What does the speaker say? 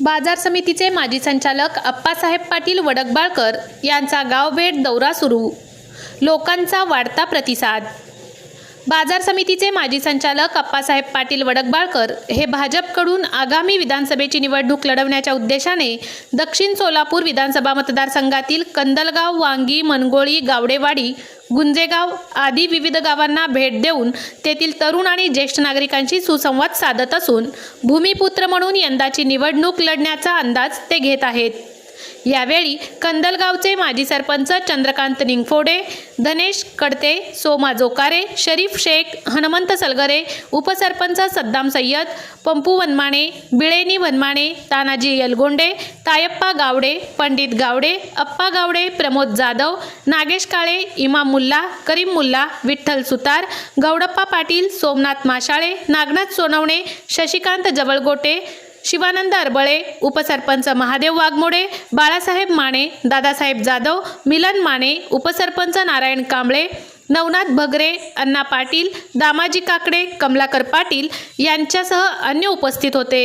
बाजार समितीचे माजी संचालक अप्पासाहेब पाटील वडकबाळकर यांचा गावभेट दौरा सुरू. लोकांचा वाढता प्रतिसाद बाजार समितीचे माजी संचालक अप्पासाहेब पाटील वडकबाळकर हे भाजपकडून आगामी विधानसभेची निवडणूक लढवण्याच्या उद्देशाने दक्षिण सोलापूर विधानसभा मतदारसंघातील कंदलगाव वांगी मनगोळी गावडेवाडी गुंजेगाव आदी विविध गावांना भेट देऊन तेथील तरुण आणि ज्येष्ठ नागरिकांशी सुसंवाद साधत असून भूमिपुत्र म्हणून यंदाची निवडणूक लढण्याचा अंदाज ते घेत आहेत. यावेळी कंदलगावचे माजी सरपंच चंद्रकांत निंगफोडे धनेश कडते सोमा जोकारे शरीफ शेख हनुमंत सलगरे उपसरपंच सद्दाम सय्यद पंपू वनमाणे बिळेनी वनमाणे तानाजी यलगोंडे तायप्पा गावडे पंडित गावडे अप्पा गावडे प्रमोद जाधव नागेश काळे इमाम मुल्ला करीम मुल्ला विठ्ठल सुतार गौडप्पा पाटील सोमनाथ माशाळे नागनाथ सोनवणे शशिकांत जवळगोटे शिवानंद अरबळे उपसरपंच महादेव वाघमोडे बाळासाहेब माने दादासाहेब जाधव मिलन माने उपसरपंच नारायण कांबळे नवनाथ भगरे अण्णा पाटील दामाजी काकडे कमलाकर पाटील यांच्यासह अन्य उपस्थित होते.